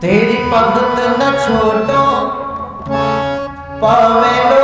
ਤੇਰੀ ਭਗਤ ਨਾ ਛੋਟੋ ਪਾਵੇ